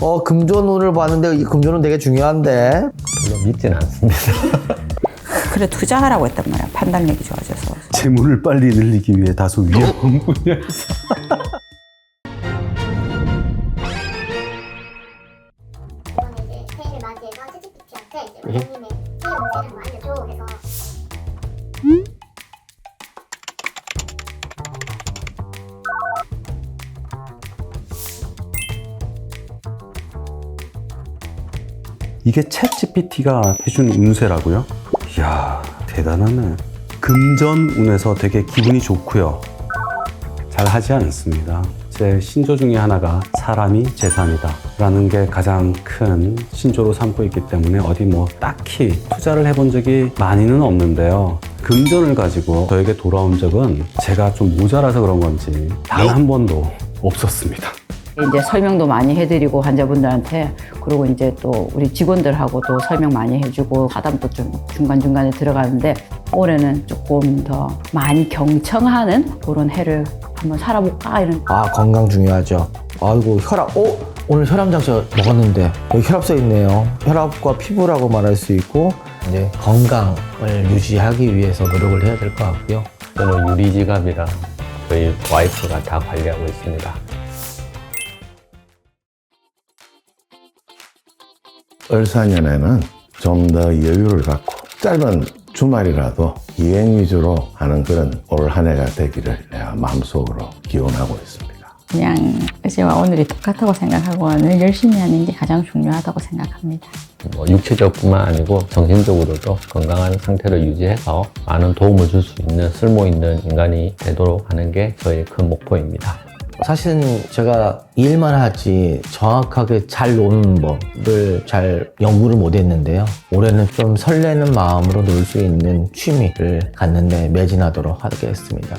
어, 금전운을 봤는데 이 금전운 되게 중요한데. 별로 믿진 않습니다. 그래 투자하라고 했단 말이야. 판단력이 좋아져서. 재물을 빨리 늘리기 위해 다소 위험한 분야에서 이게 챗 GPT가 해준 운세라고요? 이야 대단하네. 금전 운에서 되게 기분이 좋고요. 잘 하지 않습니다. 제 신조 중에 하나가 사람이 재산이다. 라는 게 가장 큰 신조로 삼고 있기 때문에 어디 뭐 딱히 투자를 해본 적이 많이는 없는데요. 금전을 가지고 저에게 돌아온 적은 제가 좀 모자라서 그런 건지 단 한 번도 없었습니다 이제 설명도 많이 해드리고 환자분들한테 그리고 이제 또 우리 직원들하고도 설명 많이 해주고 사담도 좀 중간중간에 들어가는데 올해는 조금 더 많이 경청하는 그런 해를 한번 살아볼까 이런 아, 건강 중요하죠. 아이고, 혈압. 어? 오늘 혈압 장쳐 먹었는데 여기 혈압 써 있네요. 혈압과 피부라고 말할 수 있고 이제 건강을 유지하기 위해서 노력을 해야 될 것 같고요. 저는 유리 지갑이라 저희 와이프가 다 관리하고 있습니다. 을사년에는 좀 더 여유를 갖고 짧은 주말이라도 여행 위주로 하는 그런 올 한 해가 되기를 내가 마음속으로 기원하고 있습니다. 그냥 어제와 오늘이 똑같다고 생각하고 늘 열심히 하는 게 가장 중요하다고 생각합니다. 뭐 육체적뿐만 아니고 정신적으로도 건강한 상태를 유지해서 많은 도움을 줄 수 있는 쓸모 있는 인간이 되도록 하는 게 저의 큰 목표입니다. 사실은 제가 일만 하지 정확하게 잘 노는 법을 잘 연구를 못 했는데요. 올해는 좀 설레는 마음으로 놀 수 있는 취미를 갖는데 매진하도록 하겠습니다.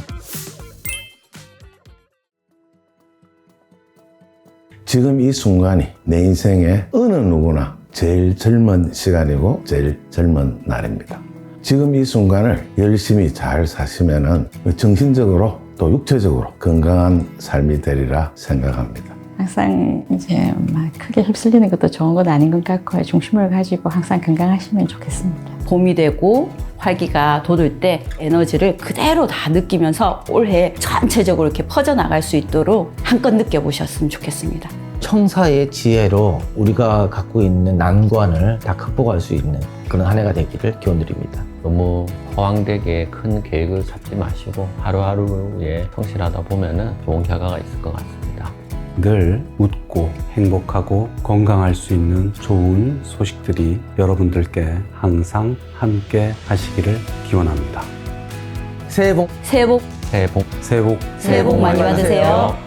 지금 이 순간이 내 인생의 어느 누구나 제일 젊은 시간이고 제일 젊은 날입니다. 지금 이 순간을 열심히 잘 사시면은 정신적으로 또 육체적으로 건강한 삶이 되리라 생각합니다. 항상 이제 막 크게 휩쓸리는 것도 좋은 건 아닌 것 같고 중심을 가지고 항상 건강하시면 좋겠습니다. 봄이 되고 활기가 돋을 때 에너지를 그대로 다 느끼면서 올해 전체적으로 이렇게 퍼져나갈 수 있도록 한껏 느껴보셨으면 좋겠습니다. 청사의 지혜로 우리가 갖고 있는 난관을 다 극복할 수 있는 그런 한 해가 되기를 기원드립니다. 너무 허황되게 큰 계획을 잡지 마시고 하루하루에 성실하다 보면은 좋은 결과가 있을 것 같습니다. 늘 웃고 행복하고 건강할 수 있는 좋은 소식들이 여러분들께 항상 함께 하시기를 기원합니다. 새해 복 새해 복, 새해 복 새해 복 새해 복 많이 받으세요.